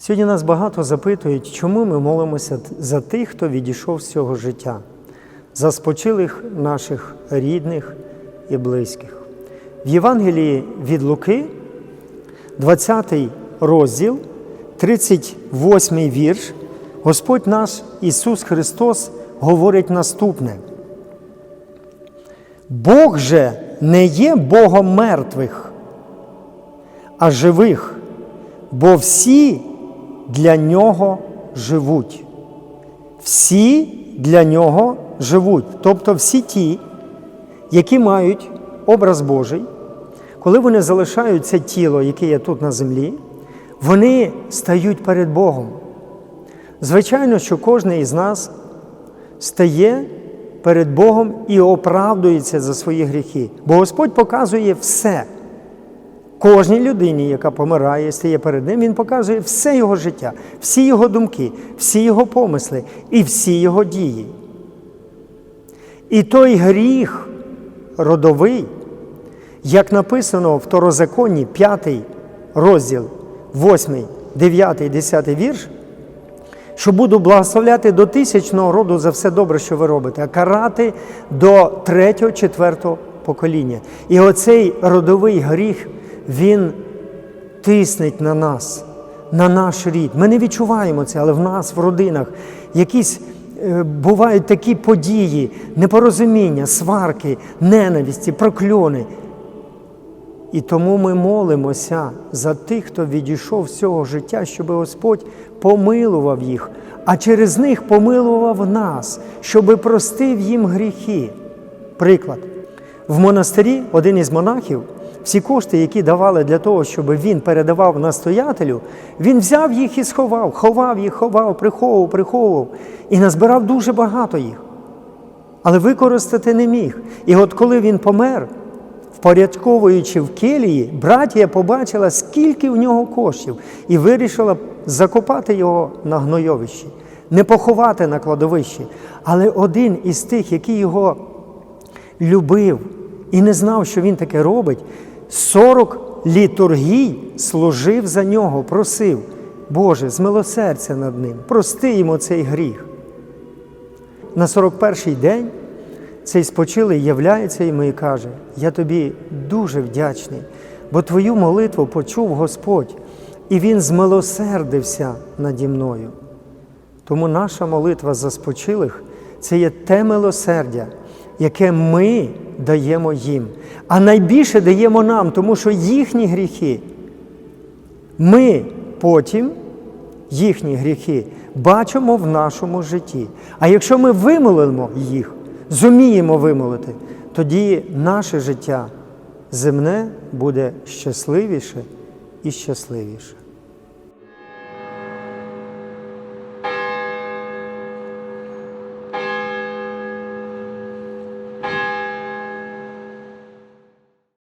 Сьогодні нас багато запитують, чому ми молимося за тих, хто відійшов з цього життя, за спочилих наших рідних і близьких. В Євангелії від Луки, 20 розділ, 38 вірш, Господь наш Ісус Христос говорить наступне. Бог же не є Богом мертвих, а живих, бо всі для нього живуть. Всі для нього живуть. Тобто всі ті, які мають образ Божий, коли вони залишають це тіло, яке є тут на землі, вони стають перед Богом. Звичайно, що кожен із нас стає перед Богом і оправдується за свої гріхи, бо Господь показує все. Кожній людині, яка помирає, стає перед ним, він показує все його життя, всі його думки, всі його помисли і всі його дії. І той гріх родовий, як написано в Второзаконні, 5 розділ, 8, 9, 10 вірш, що буду благословляти до тисячного роду за все добре, що ви робите, а карати до третього, четвертого покоління. І оцей родовий гріх, він тиснеть на нас, на наш рід. Ми не відчуваємо це, але в нас, в родинах, якісь е, бувають такі події, непорозуміння, сварки, ненависті, прокльони. І тому ми молимося за тих, хто відійшов з цього життя, щоб Господь помилував їх, а через них помилував нас, щоб простив їм гріхи. Приклад. В монастирі один із монахів всі кошти, які давали для того, щоб він передавав настоятелю, він взяв їх і сховав, ховав їх, ховав, приховував, приховував і назбирав дуже багато їх. Але використати не міг. І от коли він помер, впорядковуючи в келії, братія побачила, скільки в нього коштів, і вирішила закопати його на гнойовищі, не поховати на кладовищі. Але один із тих, який його любив і не знав, що він таке робить, 40 літургій служив за нього, просив, Боже, змилосердя над ним, прости йому цей гріх. На 41-й день цей спочилий являється йому і каже: Я тобі дуже вдячний, бо твою молитву почув Господь, і Він змилосердився наді мною. Тому наша молитва за спочилих це є те милосердя, яке ми даємо їм, а найбільше даємо нам, тому що їхні гріхи, ми потім їхні гріхи бачимо в нашому житті. А якщо ми вимолимо їх, зуміємо вимолити, тоді наше життя земне буде щасливіше і щасливіше.